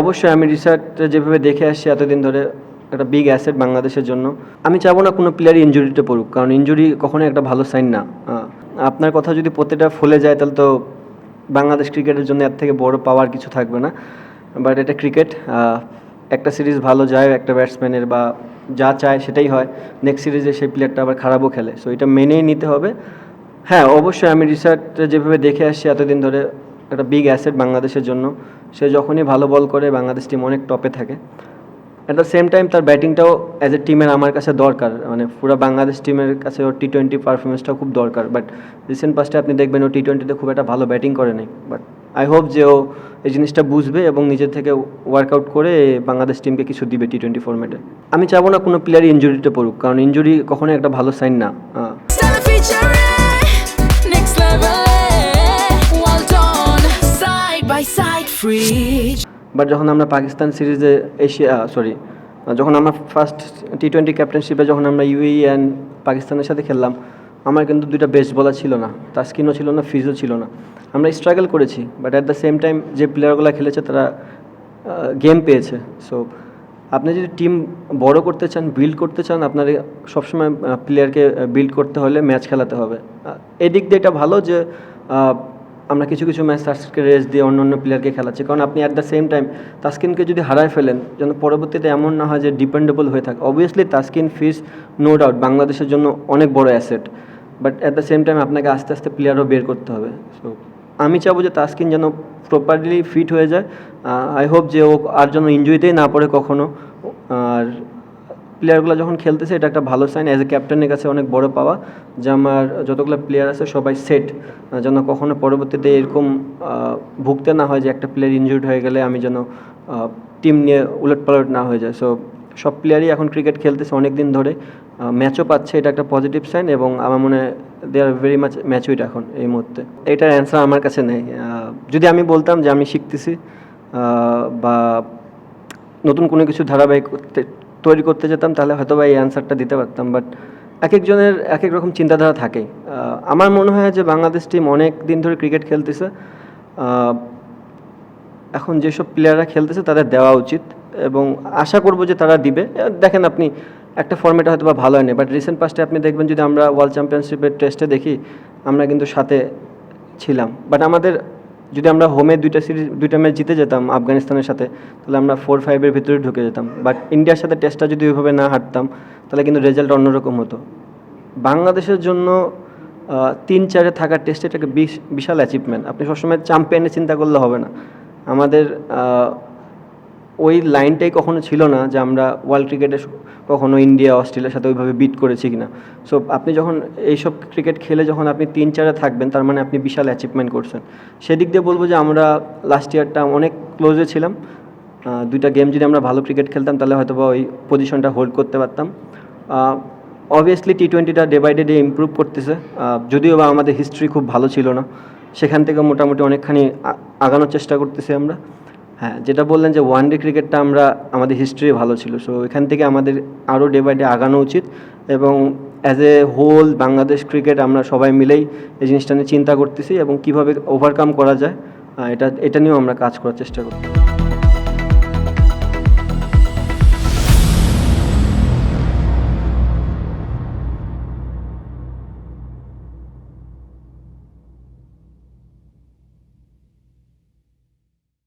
অবশ্যই আমি রিসার্চটা যেভাবে দেখে আসছি এতদিন ধরে একটা বিগ অ্যাসেট বাংলাদেশের জন্য, আমি চাবো না কোনো প্লেয়ার ইঞ্জুরিতে পড়ুক, কারণ ইঞ্জুরি কখনোই একটা ভালো সাইন না। আপনার কথা যদি প্রত্যেকটা ফলে যায়, তাহলে তো বাংলাদেশ ক্রিকেটের জন্য এর থেকে বড় পাওয়ার কিছু থাকবে না। বাট এটা ক্রিকেট একটা সিরিজ ভালো যায়, একটা ব্যাটসম্যানের বা যা চায় সেটাই হয়। নেক্সট সিরিজে সেই প্লেয়ারটা আবার খারাপও খেলে। সো এটা মেনেই নিতে হবে। হ্যাঁ অবশ্যই আমি রিসার্চটা যেভাবে দেখে আসছি এতদিন ধরে একটা বিগ অ্যাসেট বাংলাদেশের জন্য। সে যখনই ভালো বল করে, বাংলাদেশ টিম অনেক টপে থাকে। অ্যাট দ্য সেম টাইম তার ব্যাটিংটাও অ্যাজ এ টিমের আমার কাছে দরকার। মানে পুরো বাংলাদেশ টিমের কাছে ওর টি টোয়েন্টি পারফরমেন্সটাও খুব দরকার। বাট রিসেন্ট পাস্টে আপনি দেখবেন ও টি টোয়েন্টিতে খুব একটা ভালো ব্যাটিং করে নাই। বাট আই হোপ যে ও এই জিনিসটা বুঝবে এবং নিজের থেকে ওয়ার্কআউট করে বাংলাদেশ টিমকে কিছু দিবে টি টোয়েন্টি ফর্মেটে আমি চাবো না কোনো প্লেয়ার ইঞ্জুরিতে পড়ুক, কারণ ইঞ্জুরি কখনোই একটা ভালো সাইন না। বাট যখন আমরা পাকিস্তান সিরিজে এশিয়া সরি যখন আমরা ফার্স্ট টি টোয়েন্টি ক্যাপ্টেনশিপে যখন আমরা ইউই অ্যান্ড পাকিস্তানের সাথে খেললাম, আমার কিন্তু দুইটা বেস্ট বলার ছিল না। তাস্কিনও ছিল না ফিজও ছিল না। আমরা স্ট্রাগল করেছি but at the same time যে প্লেয়ারগুলো খেলেছে তারা গেম পেয়েছে। সো আপনি যদি টিম বড় করতে চান বিল্ড করতে চান আপনার সবসময় প্লেয়ারকে বিল্ড করতে হলে ম্যাচ খেলাতে হবে। এদিক দিয়ে এটা ভালো যে আমরা কিছু কিছু ম্যাচ তাস্কিনকে রেস দিয়ে অন্য অন্য প্লেয়ারকে খেলাচ্ছি। কারণ আপনি অ্যাট দ্য সেম টাইম তাস্কিনকে যদি হারায় ফেলেন, যেন পরবর্তীতে এমন না হয় যে ডিপেন্ডেবল হয়ে থাকে। অবভিয়াসলি তাস্কিন ফিস নো ডাউট বাংলাদেশের জন্য অনেক বড় asset but at the same time আপনাকে আস্তে আস্তে প্লেয়ারও বের করতে হবে। সো আমি চাবো যে তাস্কিন যেন প্রপারলি ফিট হয়ে যায়। আই হোপ যে ও আর যেন ইঞ্জুরিতেই না পড়ে কখনো। আর প্লেয়ারগুলো যখন খেলতেছে, এটা একটা ভালো সাইন অ্যাজ এ ক্যাপ্টেনের কাছে অনেক বড় পাওয়া যে আমার যতগুলো প্লেয়ার আছে সবাই সেট যেন কখনো পরবর্তীতে এরকম ভুগতে না হয় যে একটা প্লেয়ার ইনজুর্ড হয়ে গেলে আমি যেন টিম নিয়ে উলট পালট না হয়ে যায়। সো সব প্লেয়ারই এখন ক্রিকেট খেলতেছে অনেক দিন ধরে ম্যাচও পাচ্ছে, এটা একটা পজিটিভ সাইন এবং আমার মনে হয় দে আর ভেরি মাচ ম্যাচুইড এখন এই মুহূর্তে। এটার অ্যান্সার আমার কাছে নেই। যদি আমি বলতাম যে আমি শিখতেছি বা নতুন কোনো কিছু ধারাবাহিক তৈরি করতে যেতাম, তাহলে হয়তো বা এই অ্যান্সারটা দিতে পারতাম। বাট এক একজনের এক এক রকম চিন্তাধারা থাকে। আমার মনে হয় যে বাংলাদেশ টিম অনেক দিন ধরে ক্রিকেট খেলতেছে। এখন যেসব প্লেয়াররা খেলতেছে, তাদের দেওয়া উচিত। এবং আশা করব যে তারা দিবে। দেখেন আপনি, একটা ফর্মেটে হয়তো বা ভালো হয়নি। বাট রিসেন্ট পাস্টে আপনি দেখবেন যদি আমরা ওয়ার্ল্ড চ্যাম্পিয়নশিপের টেস্টে দেখি, আমরা কিন্তু সাথে ছিলাম। বাট আমাদের যদি আমরা হোমে দুইটা সিরিজ দুইটা ম্যাচ জিতে যেতাম আফগানিস্তানের সাথে, তাহলে আমরা ফোর ফাইভের ভিতরে ঢুকে যেতাম। বাট ইন্ডিয়ার সাথে টেস্টটা যদি ওইভাবে না হারতাম, তাহলে কিন্তু রেজাল্ট অন্যরকম হতো। বাংলাদেশের জন্য তিন, চারে থাকা টেস্টে বিশ- বিশাল অ্যাচিভমেন্ট আপনি সবসময় চ্যাম্পিয়নের চিন্তা করলে হবে না। আমাদের ওই লাইনটাই কখনো ছিল না যে আমরা ওয়ার্ল্ড ক্রিকেটে কখনো ইন্ডিয়া অস্ট্রেলিয়ার সাথে ওইভাবে বিট করেছি কিনা। সো আপনি যখন এইসব ক্রিকেট খেলে যখন আপনি তিন চারে থাকবেন, তার মানে আপনি বিশাল অ্যাচিভমেন্ট করছেন। সেদিক দিয়ে বলব যে আমরা লাস্ট ইয়ারটা অনেক ক্লোজে ছিলাম। দুইটা গেম যদি আমরা ভালো ক্রিকেট খেলতাম, তাহলে হয়তো বা ওই পজিশনটা হোল্ড করতে পারতাম। Obviously T টোয়েন্টিটা day by day day improve করতেছে যদিও বা আমাদের হিস্ট্রি খুব ভালো ছিল না। সেখান থেকে মোটামুটি অনেকখানি আগানোর চেষ্টা করতেছি আমরা। হ্যাঁ যেটা বললেন যে ওয়ান ডে ক্রিকেটটা আমরা, আমাদের হিস্ট্রি ভালো ছিল। সো এখান থেকে আমাদের আরও ডে বাই ডে আগানো উচিত এবং as a whole Bangladesh cricket আমরা সবাই মিলেই এই জিনিসটা নিয়ে চিন্তা করতেছি এবং কীভাবে ওভারকাম করা যায় এটা এটা নিয়েও আমরা কাজ করার চেষ্টা করছি